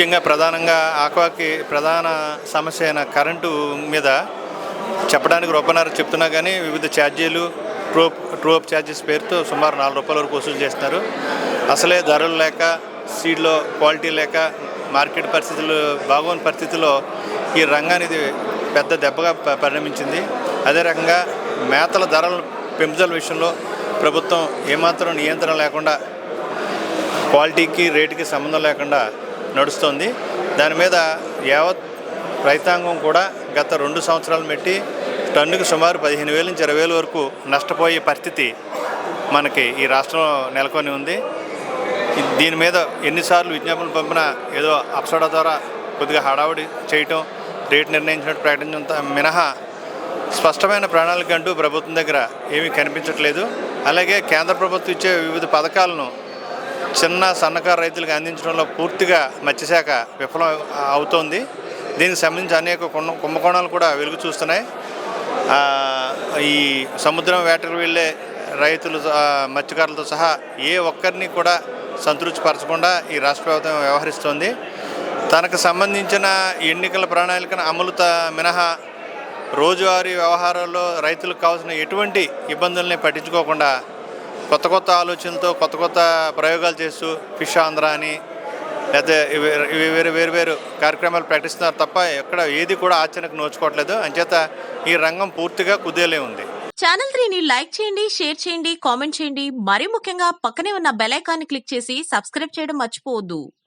ముఖ్యంగా ప్రధానంగా ఆక్వాకి ప్రధాన సమస్య అయిన కరెంటు మీద చెప్పడానికి రూపాయన్నర చెప్తున్నా కానీ వివిధ ఛార్జీలు ట్రోప్ ట్రోప్ ఛార్జెస్ పేరుతో సుమారు నాలుగు రూపాయల వరకు వసూలు చేస్తున్నారు. అసలే ధరలు లేక సీడ్లో క్వాలిటీ లేక మార్కెట్ పరిస్థితులు బాగోని పరిస్థితుల్లో ఈ రంగానికి పెద్ద దెబ్బగా ప- పరిణమించింది. అదే రకంగా మేతల ధరల పెంపుదల విషయంలో ప్రభుత్వం ఏమాత్రం నియంత్రణ లేకుండా క్వాలిటీకి రేటుకి సంబంధం లేకుండా నడుస్తోంది. దాని మీద యావత్ రైతాంగం కూడా గత రెండు సంవత్సరాలు పెట్టి టన్నుకు సుమారు పదిహేను వేల నుంచి ఇరవై వేల వరకు నష్టపోయే పరిస్థితి మనకి ఈ రాష్ట్రంలో నెలకొని ఉంది. దీని మీద ఎన్నిసార్లు విజ్ఞాపనలు పంపినా ఏదో అప్సడా ద్వారా కొద్దిగా హడావుడి చేయటం రేటు నిర్ణయించినట్టు ప్రకటించడం మినహా స్పష్టమైన ప్రణాళిక అంటూ ప్రభుత్వం దగ్గర ఏమీ కనిపించట్లేదు. అలాగే కేంద్ర ప్రభుత్వం ఇచ్చే వివిధ పథకాలను చిన్న సన్నకారు రైతులకు అందించడంలో పూర్తిగా మత్స్యశాఖ విఫలం అవుతోంది. దీనికి సంబంధించి అనేక కుంభకోణాలు కూడా వెలుగు చూస్తున్నాయి. ఈ సముద్రం వేటకు వెళ్ళే రైతులు మత్స్యకారులతో సహా ఏ ఒక్కరిని కూడా సంతృప్తిపరచకుండా ఈ రాష్ట్ర ప్రభుత్వం వ్యవహరిస్తోంది. తనకు సంబంధించిన ఎన్నికల ప్రణాళికను అమలుత మినహా రోజువారీ వ్యవహారాల్లో రైతులకు కావాల్సిన ఎటువంటి ఇబ్బందుల్ని పట్టించుకోకుండా కొత్త కొత్త ఆలోచనలతో కొత్త కొత్త ప్రయోగాలు చేస్తూ ఫిష్ ఆంధ్ర అని లేదా ఇవి- ఇవి వేరు వేరు వేరు కార్యక్రమాలు ప్రకటిస్తున్నారు తప్ప ఎక్కడ ఏది కూడా ఆచరణకు నోచుకోవట్లేదు. అంచేత ఈ రంగం పూర్తిగా కుదేలే ఉంది. ఛానల్ త్రీని లైక్ చేయండి షేర్ చేయండి కామెంట్ చేయండి. మరీ ముఖ్యంగా పక్కనే ఉన్న బెల్ ఐకాన్ని క్లిక్ చేసి సబ్స్క్రైబ్ చేయడం మర్చిపోవద్దు.